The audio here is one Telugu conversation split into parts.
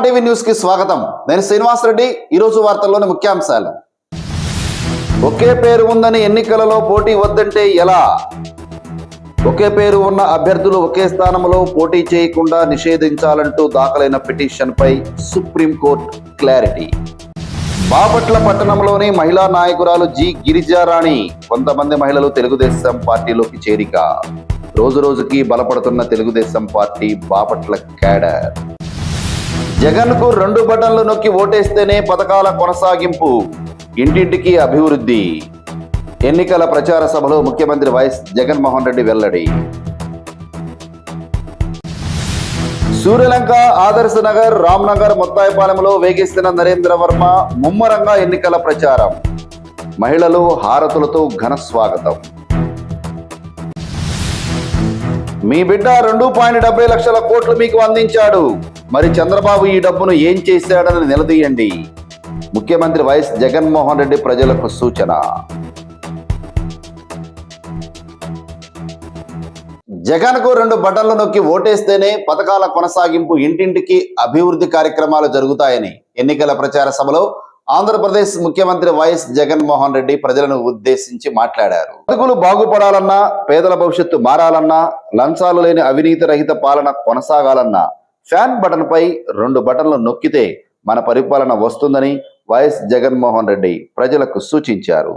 సుమన్ టీవీ న్యూస్కి స్వాగతం. నేను శ్రీనివాస్ రెడ్డి. ఈరోజు వార్తల్లోని ముఖ్యాంశాలు. ఒకే పేరు ఉందని ఎన్నికలలో పోటీ వద్దంటే ఎలా? ఒకే పేరు ఉన్న అభ్యర్థులు ఒకే స్థానంలో పోటీ చేయకుండా నిషేధించాలంటూ దాఖలైన పిటిషన్ పై సుప్రీంకోర్టు క్లారిటీ. బాపట్ల పట్టణంలోని మహిళా నాయకురాలు జి గిరిజారాణి కొంతమంది మహిళలు తెలుగుదేశం పార్టీలోకి చేరిక. రోజు రోజుకి బలపడుతున్న తెలుగుదేశం పార్టీ బాపట్ల క్యాడర్. జగన్కు రెండు బటన్లు నొక్కి ఓటేస్తేనే పథకాల కొనసాగింపు. ఇంటింటికి అభివృద్ధి. ఎన్నికల ప్రచార సభలో ముఖ్యమంత్రి వైఎస్ జగన్మోహన్ రెడ్డి వెల్లడి. సూర్యలంక ఆదర్శ నగర్ రామ్నగర్ ముత్తాయిపాలెంలో వేగిస్తున్న నరేంద్ర వర్మ ముమ్మరంగా ఎన్నికల ప్రచారం. మహిళలు హారతులతో ఘన స్వాగతం. మీ బిడ్డ రెండు పాయింట్ డెబ్బై లక్షల కోట్లు మీకు అందించాడు. మరి చంద్రబాబు ఈ డబ్బును ఏం చేశాడని నిలదీయండి. ముఖ్యమంత్రి వైఎస్ జగన్మోహన్ రెడ్డి ప్రజలకు సూచన. జగన్కు రెండు బటన్లు నొక్కి ఓటేస్తేనే పథకాల కొనసాగింపు ఇంటింటికి అభివృద్ధి కార్యక్రమాలు జరుగుతాయని ఎన్నికల ప్రచార సభలో ఆంధ్రప్రదేశ్ ముఖ్యమంత్రి వైఎస్ జగన్మోహన్ రెడ్డి ప్రజలను ఉద్దేశించి మాట్లాడారు. బతుకులు బాగుపడాలన్నా పేదల భవిష్యత్తు మారాలన్నా లంచాలు లేని అవినీతి రహిత పాలన కొనసాగాలన్నా ఫ్యాన్ బటన్ పై రెండు బటన్లు నొక్కితే మన పరిపాలన వస్తుందని వైఎస్ జగన్మోహన్ రెడ్డి ప్రజలకు సూచించారు.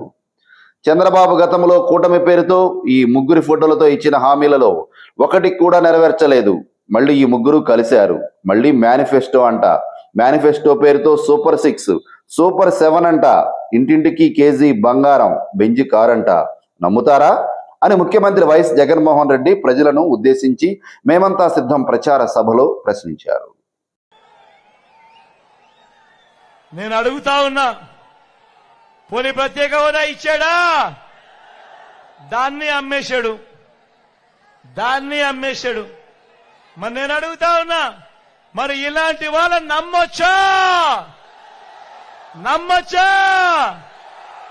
చంద్రబాబు గతంలో కూటమి పేరుతో ఈ ముగ్గురి ఫోటోలతో ఇచ్చిన హామీలలో ఒకటి కూడా నెరవేర్చలేదు. మళ్ళీ ఈ ముగ్గురు కలిశారు. మళ్ళీ మేనిఫెస్టో అంట. మేనిఫెస్టో పేరుతో సూపర్ సిక్స్ సూపర్ సెవెన్ అంట. ఇంటింటికి కేజీ బంగారం బెంజి కారంట నమ్ముతారా? అని ముఖ్యమంత్రి వైఎస్ జగన్మోహన్ రెడ్డి ప్రజలను ఉద్దేశించి మేమంతా సిద్ధం ప్రచార సభలో ప్రశ్నించారు. నేను అడుగుతా ఉన్నా పోనీ ప్రత్యేక హోదా ఇచ్చాడా? దాన్ని అమ్మేశాడు. దాన్ని అమ్మేశాడు. మరి నేను అడుగుతా ఉన్నా మరి ఇలాంటి వాళ్ళని నమ్మొచ్చా? నమ్మొచ్చా?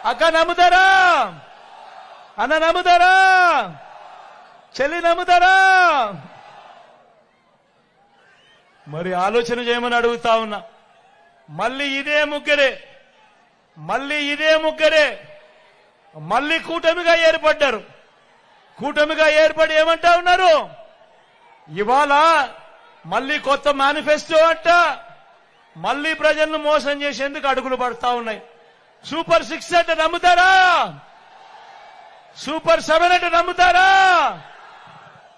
అక్క నమ్ముతారా? అన్న నమ్ముతారా? చెల్లి నమ్ముతారా? మరి ఆలోచన చేయమని అడుగుతా ఉన్నా. మళ్ళీ ఇదే ముగ్గురే. మళ్ళీ ఇదే ముగ్గురే. మళ్ళీ కూటమిగా ఏర్పడ్డారు. కూటమిగా ఏర్పడి ఏమంటా ఉన్నారు? ఇవాళ మళ్ళీ కొత్త మేనిఫెస్టో అంట. మళ్ళీ ప్రజలను మోసం చేసేందుకు అడుగులు పడతా ఉన్నాయి. సూపర్ సిక్స్ అంటే నమ్ముతారా? సూపర్ సెవెన్ అంటే నమ్ముతారా?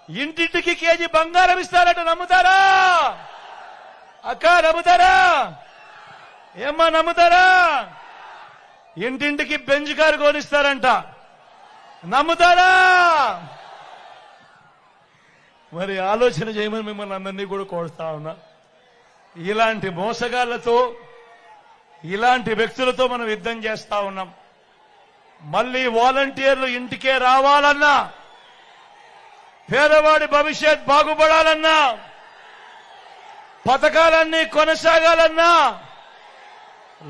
ఇంటింటికి కేజీ బంగారం ఇస్తారంటే నమ్ముతారా? అక్క నమ్ముతారా? ఏమ్మా నమ్ముతారా? ఇంటింటికి బెంచ్ కారు కొనిస్తారంట. నమ్ముతారా? మరి ఆలోచన చేయమని మిమ్మల్ని అందరినీ కూడా కోరుతా ఉన్నా. ఇలాంటి మోసగాళ్ళతో ఇలాంటి వ్యక్తులతో మనం యుద్ధం చేస్తా ఉన్నాం. మళ్ళీ వాలంటీర్లు ఇంటికే రావాలన్నా పేదవాడి భవిష్యత్ బాగుపడాలన్నా పథకాలన్నీ కొనసాగాలన్నా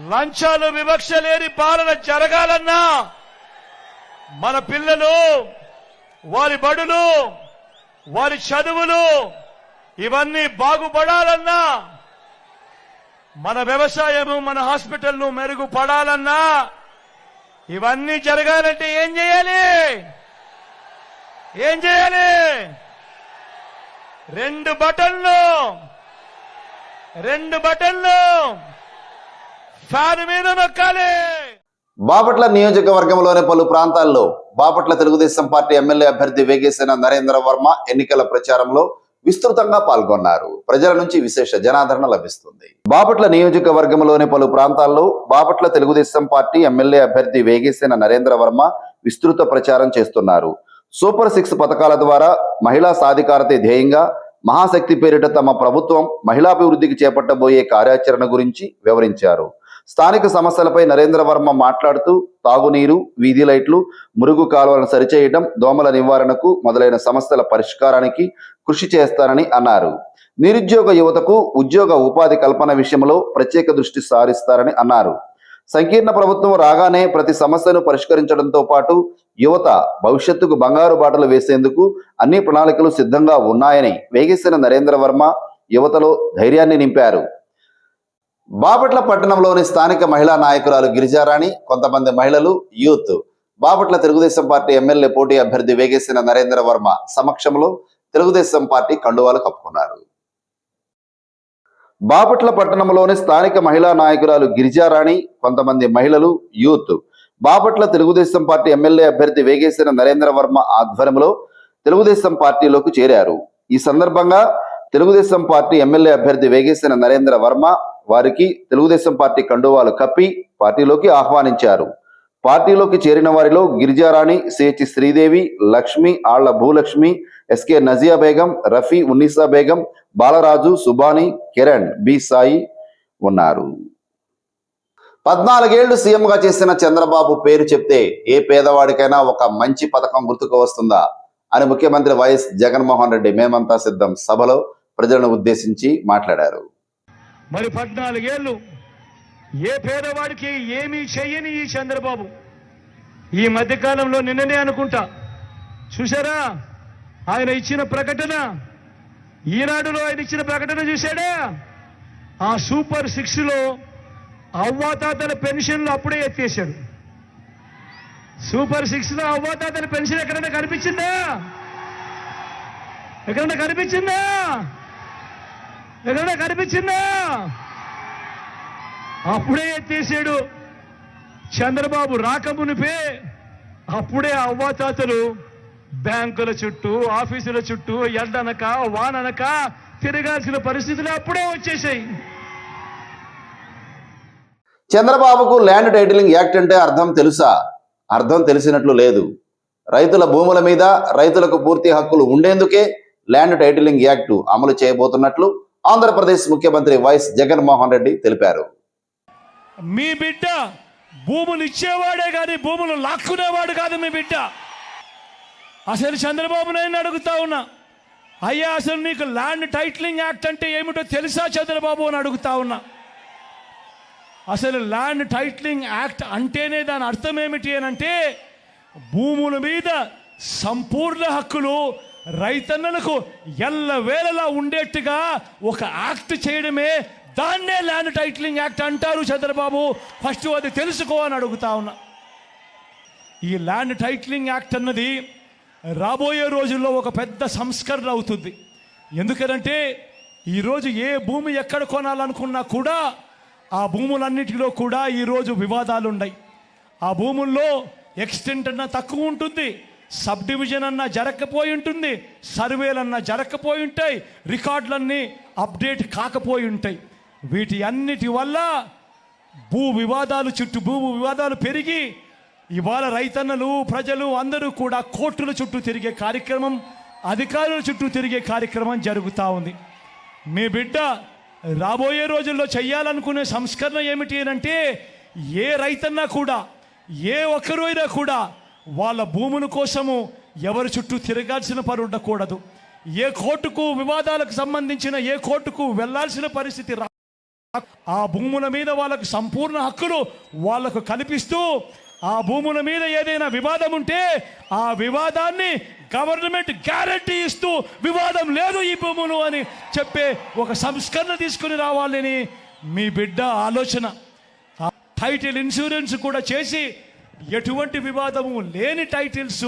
లంచాలు వివక్ష లేని పాలన జరగాలన్నా మన పిల్లలు వారి బడులు వారి చదువులు ఇవన్నీ బాగుపడాలన్నా మన వ్యవసాయము మన హాస్పిటల్ను మెరుగుపడాలన్నా ఇవన్నీ జరగాలంటే ఏం చేయాలి? ఏం చేయాలి? రెండు బటన్లు రెండు బటన్లు ఫ్యాన్ మీద నొక్కాలి. బాపట్ల నియోజకవర్గంలోని పలు ప్రాంతాల్లో బాపట్ల తెలుగుదేశం పార్టీ ఎమ్మెల్యే అభ్యర్థి వేగేసిన నరేంద్ర వర్మ ఎన్నికల ప్రచారంలో విస్తృతంగా పాల్గొన్నారు. ప్రజల నుంచి విశేష జనాదరణ లభిస్తుంది. బాపట్ల నియోజకవర్గంలోని పలు ప్రాంతాల్లో బాపట్ల తెలుగుదేశం పార్టీ ఎమ్మెల్యే అభ్యర్థి వేగేసిన నరేంద్ర వర్మ విస్తృత ప్రచారం చేస్తున్నారు. సూపర్ సిక్స్ పథకాల ద్వారా మహిళా సాధికారత ధ్యేయంగా మహాశక్తి పేరిట తమ ప్రభుత్వం మహిళాభివృద్ధికి చేపట్టబోయే కార్యాచరణ గురించి వివరించారు. స్థానిక సమస్యలపై నరేంద్ర వర్మ మాట్లాడుతూ తాగునీరు వీధి లైట్లు మురుగు కాలువలను సరిచేయడం దోమల నివారణకు మొదలైన సమస్యల పరిష్కారానికి కృషి చేస్తానని అన్నారు. నిరుద్యోగ యువతకు ఉద్యోగ ఉపాధి కల్పన విషయంలో ప్రత్యేక దృష్టి సారిస్తారని అన్నారు. సంకీర్ణ ప్రభుత్వం రాగానే ప్రతి సమస్యను పరిష్కరించడంతో పాటు యువత భవిష్యత్తుకు బంగారు బాటలు వేసేందుకు అన్ని ప్రణాళికలు సిద్ధంగా ఉన్నాయని వేగేసిన నరేంద్ర వర్మ యువతలో ధైర్యాన్ని నింపారు. బాపట్ల పట్టణంలోని స్థానిక మహిళా నాయకురాలు గిరిజారాణి కొంతమంది మహిళలు youth. Bapatla Telugu Desam party MLA పోటీ అభ్యర్థి వేగేసిన నరేంద్ర వర్మ సమక్షంలో తెలుగుదేశం పార్టీ కండువాలు కప్పుకున్నారు. బాపట్ల పట్టణంలోని స్థానిక మహిళా నాయకురాలు గిరిజారాణి కొంతమంది మహిళలు youth. Bapatla Telugu Desam party MLA అభ్యర్థి వేగేసిన నరేంద్ర వర్మ ఆధ్వర్యంలో తెలుగుదేశం పార్టీలోకి చేరారు. ఈ సందర్భంగా తెలుగుదేశం పార్టీ ఎమ్మెల్యే అభ్యర్థి వేగేసిన నరేంద్ర వర్మ వారికి తెలుగుదేశం పార్టీ కండువాలు కప్పి పార్టీలోకి ఆహ్వానించారు. పార్టీలోకి చేరిన వారిలో Girija Rani CH Sridevi Lakshmi Alla Bhulakshmi SK Nazia Begum Rafi Unnisa Begum Balaraju Subani Kiran B Sai ఉన్నారు. పద్నాలుగేళ్ళు సీఎంగా చేసిన చంద్రబాబు పేరు చెప్తే ఏ పేదవాడికైనా ఒక మంచి పథకం గుర్తుకు వస్తుందా? అని ముఖ్యమంత్రి వైఎస్ జగన్మోహన్ రెడ్డి మేమంతా సిద్ధం సభలో ప్రజలను ఉద్దేశించి మాట్లాడారు. మరి పద్నాలుగేళ్ళు ఏ పేదవాడికి ఏమీ చెయ్యని ఈ చంద్రబాబు. ఈ మధ్యకాలంలో నిన్ననే అనుకుంటా. చూసారా ఆయన ఇచ్చిన ప్రకటన ఈనాడులో ఆయన ఇచ్చిన ప్రకటన చూశాడా? ఆ సూపర్ సిక్స్లో అవ్వాతాతల పెన్షన్లు అప్పుడే ఎత్తేశాడు. సూపర్ సిక్స్లో అవ్వాతాతల పెన్షన్ ఎక్కడైనా కనిపించిందా? ఎక్కడైనా కనిపించిందా? ఎక్కడైనా కనిపించిందా? అప్పుడే ఎత్తేసాడు చంద్రబాబు రాకమునిపే అప్పుడే అవ్వాతాతలు బ్యాంకుల చుట్టూ ఆఫీసుల చుట్టూ ఎండనక వాననక తిరగాల్సిన పరిస్థితులు అప్పుడే వచ్చేసాయి. చంద్రబాబుకు ల్యాండ్ టైటిలింగ్ యాక్ట్ అంటే అర్థం తెలుసా? అర్థం తెలిసినట్లు లేదు. రైతుల భూముల మీద రైతులకు పూర్తి హక్కులు ఉండేందుకే ల్యాండ్ టైటిలింగ్ యాక్ట్ అమలు చేయబోతున్నట్లు ఆంధ్రప్రదేశ్ ముఖ్యమంత్రి వైఎస్ జగన్మోహన్ రెడ్డి తెలిపారు. మీ బిడ్డ భూములు ఇచ్చేవాడే కానీ భూములు లాక్కునేవాడు కాదు మీ బిడ్డ. అసలు చంద్రబాబు నాయుడు అడుగుతా ఉన్నా. అయ్యా అసలు నీకు ల్యాండ్ టైటిలింగ్ యాక్ట్ అంటే ఏమిటో తెలుసా చంద్రబాబు అని అడుగుతా ఉన్నా. అసలు ల్యాండ్ టైటిలింగ్ యాక్ట్ అంటేనే దాని అర్థం ఏమిటి అని అంటే భూముల మీద సంపూర్ణ హక్కులు రైతన్నలకు ఎల్లవేళలా ఉండేట్టుగా ఒక యాక్ట్ చేయడమే దాన్నే ల్యాండ్ టైటిలింగ్ యాక్ట్ అంటారు చంద్రబాబు. ఫస్ట్ అది తెలుసుకో అని అడుగుతా ఉన్నా. ఈ ల్యాండ్ టైటిలింగ్ యాక్ట్ అన్నది రాబోయే రోజుల్లో ఒక పెద్ద సంస్కరణ అవుతుంది. ఎందుకనంటే ఈరోజు ఏ భూమి ఎక్కడ కొనాలనుకున్నా కూడా ఆ భూములన్నిటిలో కూడా ఈరోజు వివాదాలు ఉన్నాయి ఆ భూముల్లో ఎక్స్టెంట్ అన్న తక్కువ ఉంటుంది. సబ్ డివిజన్ అన్నా జరగకపోయి ఉంటుంది సర్వేలన్నా జరగకపోయి ఉంటాయి రికార్డులన్నీ అప్డేట్ కాకపోయి ఉంటాయి. వీటి అన్నిటి వల్ల భూ వివాదాలు చుట్టూ భూ వివాదాలు పెరిగి ఇవాళ రైతన్నలు ప్రజలు అందరూ కూడా కోర్టుల చుట్టూ తిరిగే కార్యక్రమం అధికారుల చుట్టూ తిరిగే కార్యక్రమం జరుగుతూ ఉంది. మీ బిడ్డ రాబోయే రోజుల్లో చేయాలనుకునే సంస్కరణ ఏమిటి అంటే ఏ రైతన్నా కూడా ఏ ఒక్కరైనా కూడా వాళ్ళ భూముల కోసము ఎవరి చుట్టూ తిరగాల్సిన పని ఉండకూడదు. ఏ కోర్టుకు వివాదాలకు సంబంధించిన ఏ కోర్టుకు వెళ్ళాల్సిన పరిస్థితి రా ఆ భూముల మీద వాళ్ళకు సంపూర్ణ హక్కులు వాళ్ళకు కల్పిస్తూ ఆ భూముల మీద ఏదైనా వివాదం ఉంటే ఆ వివాదాన్ని గవర్నమెంట్ గ్యారంటీ ఇస్తూ వివాదం లేదు ఈ భూములు అని చెప్పే ఒక సంస్కరణ తీసుకుని రావాలని మీ బిడ్డ ఆలోచన. టైటిల్ ఇన్సూరెన్స్ కూడా చేసి ఎటువంటి వివాదము లేని టైటిల్స్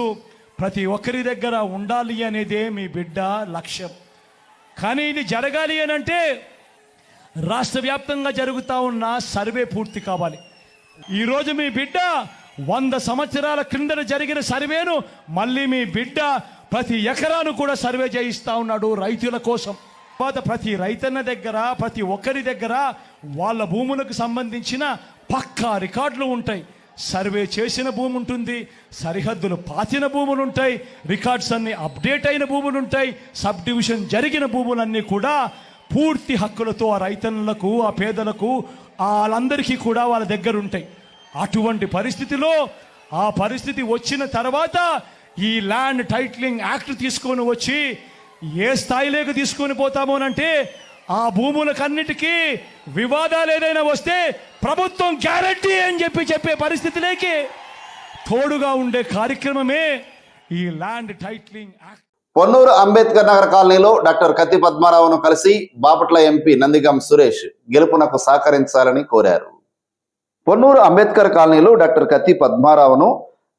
ప్రతి ఒక్కరి దగ్గర ఉండాలి అనేదే మీ బిడ్డ లక్ష్యం. కానీ ఇది జరగాలి అని అంటే రాష్ట్ర వ్యాప్తంగా జరుగుతూ ఉన్న సర్వే పూర్తి కావాలి. ఈరోజు మీ బిడ్డ వంద సంవత్సరాల క్రిందన జరిగిన సర్వేను మళ్ళీ మీ బిడ్డ ప్రతి ఎకరాను కూడా సర్వే చేయిస్తా ఉన్నాడు రైతుల కోసం. తర్వాత ప్రతి రైతన్న దగ్గర ప్రతి ఒక్కరి దగ్గర వాళ్ళ భూములకు సంబంధించిన పక్కా రికార్డులు ఉంటాయి. సర్వే చేసిన భూమి ఉంటుంది సరిహద్దులు పాతిన భూములు ఉంటాయి రికార్డ్స్ అన్ని అప్డేట్ అయిన భూములు ఉంటాయి సబ్ డివిజన్ జరిగిన భూములన్నీ కూడా పూర్తి హక్కులతో ఆ రైతన్నులకు ఆ పేదలకు వాళ్ళందరికీ కూడా వాళ్ళ దగ్గర ఉంటాయి అటువంటి పరిస్థితిలో ఆ పరిస్థితి వచ్చిన తర్వాత ఈ ల్యాండ్ టైటిలింగ్ యాక్ట్ తీసుకొని వచ్చి ఏ స్థాయిలోకి తీసుకొని పోతామోనంటే ఆ భూములకన్నిటికీ వివాదాలు ఏదైనా వస్తే ప్రభుత్వం గ్యారంటీ అని చెప్పి చెప్పే పరిస్థితిలోకి తోడుగా ఉండే కార్యక్రమమే ఈ land titling act. Ponnuru Ambedkar Nagar కాలనీలో డాక్టర్ కత్తి పద్మారావును కలిసి బాపట్ల ఎంపీ నందిగం సురేష్ గెలుపునకు సహకరించాలని కోరారు. పొన్నూరు అంబేద్కర్ కాలనీలో డాక్టర్ కత్తి పద్మారావును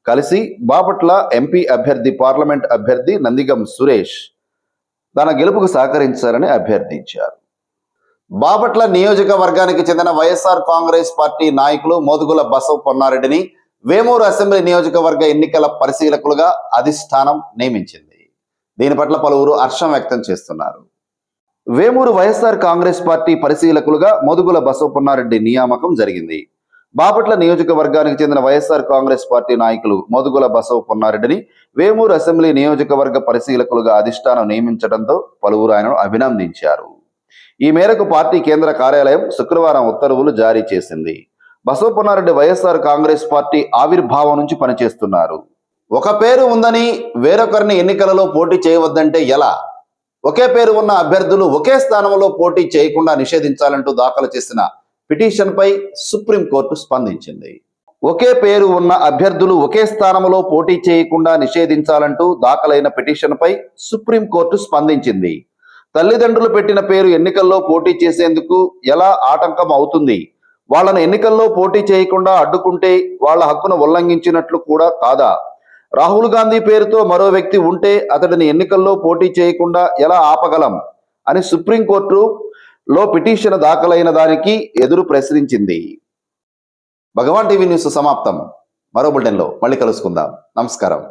కలిసి బాపట్ల ఎంపీ అభ్యర్థి పార్లమెంట్ అభ్యర్థి నందిగం సురేష్ తన గెలుపుకు సహకరించాలని అభ్యర్థించారు. బాపట్ల నియోజకవర్గానికి చెందిన వైఎస్ఆర్ కాంగ్రెస్ పార్టీ నాయకులు మోదుగుల బసవ పొన్నారెడ్డిని వేమూరు అసెంబ్లీ నియోజకవర్గ ఎన్నికల పరిశీలకులుగా అధిష్టానం నియమించింది. దీని పట్ల పలువురు హర్షం వ్యక్తం చేస్తున్నారు. వేమూరు వైఎస్ఆర్ కాంగ్రెస్ పార్టీ పరిశీలకులుగా మోదుగుల బసవ పొన్నారెడ్డి నియామకం జరిగింది. బాపట్ల నియోజకవర్గానికి చెందిన వైఎస్ఆర్ కాంగ్రెస్ పార్టీ నాయకులు మోదుగుల బసవ పొన్నారెడ్డిని వేమూరు అసెంబ్లీ నియోజకవర్గ పరిశీలకులుగా అధిష్టానం నియమించడంతో పలువురు ఆయనను అభినందించారు. ఈ మేరకు పార్టీ కేంద్ర కార్యాలయం శుక్రవారం ఉత్తర్వులు జారీ చేసింది. బసవపున్నారెడ్డి వైఎస్ఆర్ కాంగ్రెస్ పార్టీ ఆవిర్భావం నుంచి పనిచేస్తున్నారు. ఒక పేరు ఉందని వేరొకరిని ఎన్నికలలో పోటీ చేయవద్దంటే ఎలా? ఒకే పేరు ఉన్న అభ్యర్థులు ఒకే స్థానంలో పోటీ చేయకుండా నిషేధించాలంటూ దాఖలు చేసిన పిటిషన్పై సుప్రీంకోర్టు స్పందించింది. ఒకే పేరు ఉన్న అభ్యర్థులు ఒకే స్థానంలో పోటీ చేయకుండా నిషేధించాలంటూ దాఖలైన పిటిషన్పై సుప్రీంకోర్టు స్పందించింది. తల్లిదండ్రులు పెట్టిన పేరు ఎన్నికల్లో పోటీ చేసేందుకు ఎలా ఆటంకం అవుతుంది? వాళ్ళను ఎన్నికల్లో పోటీ చేయకుండా అడ్డుకుంటే వాళ్ళ హక్కును ఉల్లంఘించినట్లు కూడా కాదా? రాహుల్ గాంధీ పేరుతో మరో వ్యక్తి ఉంటే అతడిని ఎన్నికల్లో పోటీ చేయకుండా ఎలా ఆపగలం? అని సుప్రీంకోర్టు లో పిటిషన్ దాఖలైన దానికి ఎదురు ప్రశ్నించింది. భగవాన్ టీవీ న్యూస్ సమాప్తం. మరో బులెటిన్లో మళ్ళీ కలుసుకుందాం. నమస్కారం.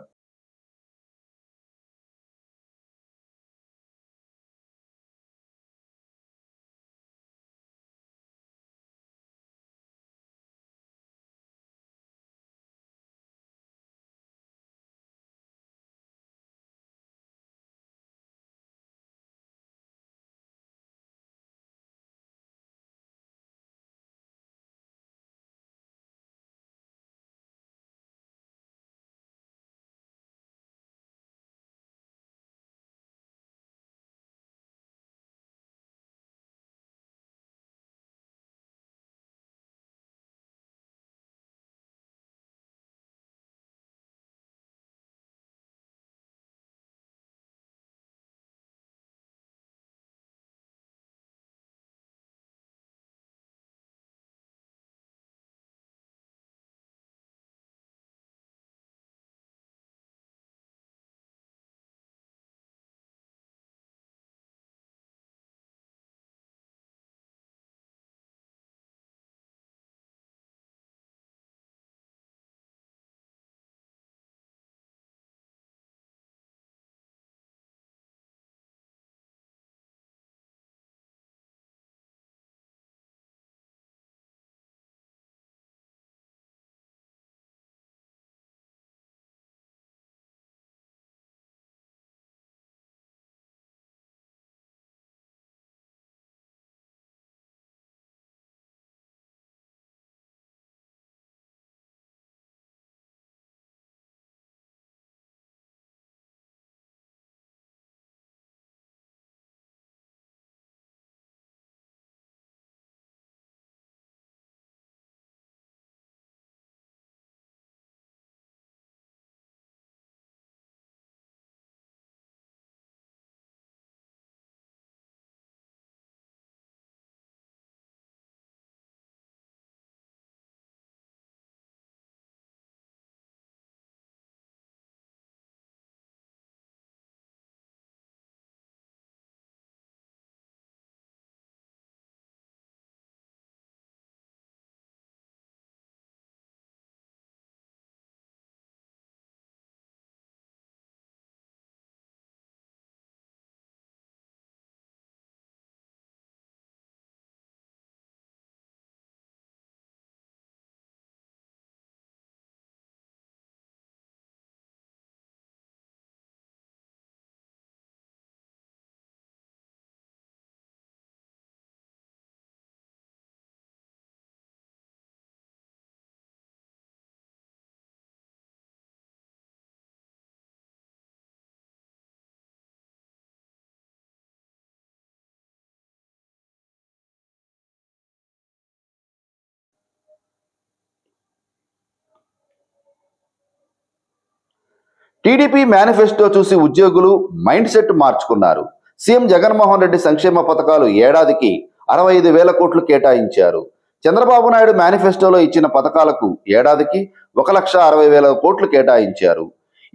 టీడీపీ మేనిఫెస్టో చూసి ఉద్యోగులు మైండ్ సెట్ మార్చుకున్నారు. సీఎం జగన్మోహన్ రెడ్డి సంక్షేమ పథకాలు ఏడాదికి అరవై ఐదు వేల కోట్లు కేటాయించారు. చంద్రబాబు నాయుడు మేనిఫెస్టోలో ఇచ్చిన పథకాలకు ఏడాదికి ఒక లక్ష అరవై వేల కోట్లు కేటాయించారు.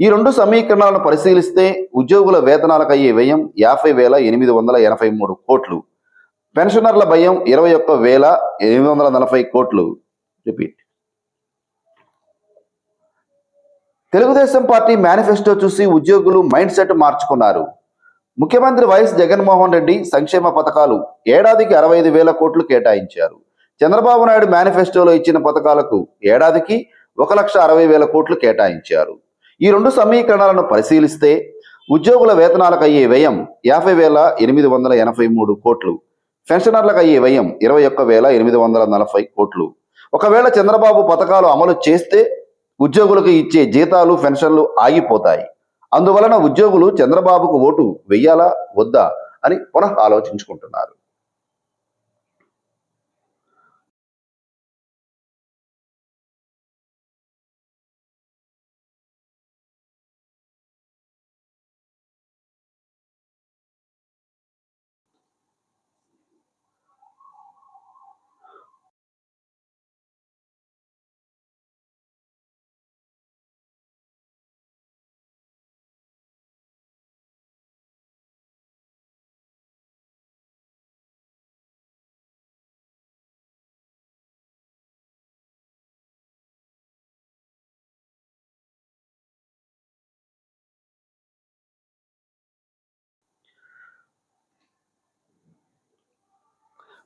ఈ రెండు సమీకరణాలను పరిశీలిస్తే ఉద్యోగుల వేతనాలకు అయ్యే వ్యయం యాభై వేల ఎనిమిది వందల ఎనభై మూడు కోట్లు. పెన్షనర్ల భయం ఇరవై ఒక్క వేల ఎనిమిది వందల నలభై కోట్లు. రిపీట్. తెలుగుదేశం పార్టీ మేనిఫెస్టో చూసి ఉద్యోగులు మైండ్ సెట్ మార్చుకున్నారు. ముఖ్యమంత్రి వైఎస్ జగన్మోహన్ రెడ్డి సంక్షేమ పథకాలు ఏడాదికి అరవై ఐదు వేల కోట్లు కేటాయించారు. చంద్రబాబు నాయుడు మేనిఫెస్టోలో ఇచ్చిన పథకాలకు ఏడాదికి ఒక లక్ష అరవై వేల కోట్లు కేటాయించారు. ఈ రెండు సమీకరణాలను పరిశీలిస్తే ఉద్యోగుల వేతనాలకు అయ్యే వ్యయం యాభై వేల ఎనిమిది వందల ఎనభై మూడు కోట్లు పెన్షనర్లకు అయ్యే వ్యయం ఇరవై ఒక్క వేల ఎనిమిది వందల నలభై కోట్లు. ఒకవేళ చంద్రబాబు పథకాలు అమలు చేస్తే ఉద్యోగులకు ఇచ్చే జీతాలు పెన్షన్లు ఆగిపోతాయి. అందువలన ఉద్యోగులు చంద్రబాబుకు ఓటు వెయ్యాలా వద్దా అని పునః ఆలోచించుకుంటున్నారు.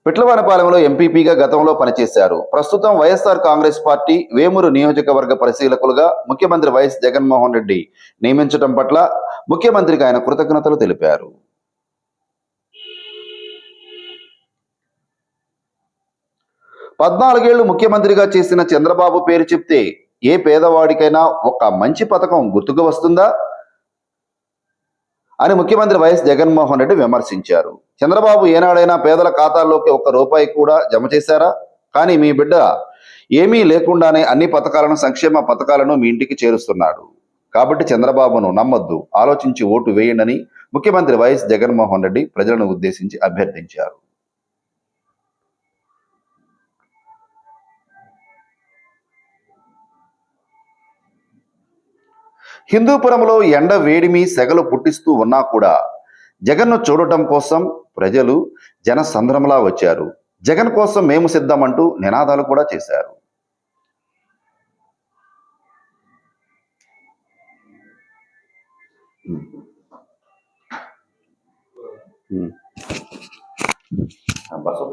పిట్లవానపాలెంలో ఎంపీపీగా గతంలో పనిచేశారు. ప్రస్తుతం వైఎస్ఆర్ కాంగ్రెస్ పార్టీ వేమూరు నియోజకవర్గ పరిశీలకులుగా ముఖ్యమంత్రి వైఎస్ జగన్మోహన్ రెడ్డి నియమించడం పట్ల ముఖ్యమంత్రికి ఆయన కృతజ్ఞతలు తెలిపారు. పద్నాలుగేళ్ళు ముఖ్యమంత్రిగా చేసిన చంద్రబాబు పేరు చెప్తే ఏ పేదవాడికైనా ఒక మంచి పథకం గుర్తుకు వస్తుందా? అని ముఖ్యమంత్రి వైఎస్ జగన్మోహన్ రెడ్డి విమర్శించారు. చంద్రబాబు ఏనాడైనా పేదల ఖాతాల్లోకి ఒక్క రూపాయి కూడా జమ చేశారా? కానీ మీ బిడ్డ ఏమీ లేకుండానే అన్ని పథకాలను సంక్షేమ పథకాలను మీ ఇంటికి చేరుస్తున్నాడు. కాబట్టి చంద్రబాబును నమ్మొద్దు ఆలోచించి ఓటు వేయండి ముఖ్యమంత్రి వైఎస్ జగన్మోహన్ రెడ్డి ప్రజలను ఉద్దేశించి అభ్యర్థించారు. హిందూపురంలో ఎండ వేడిమి సెగలు పుట్టిస్తూ ఉన్నా కూడా జగన్ను చూడటం కోసం ప్రజలు జన సంద్రమలా వచ్చారు. జగన్ కోసం మేము సిద్ధమంటూ నినాదాలు కూడా చేశారు. బస్సు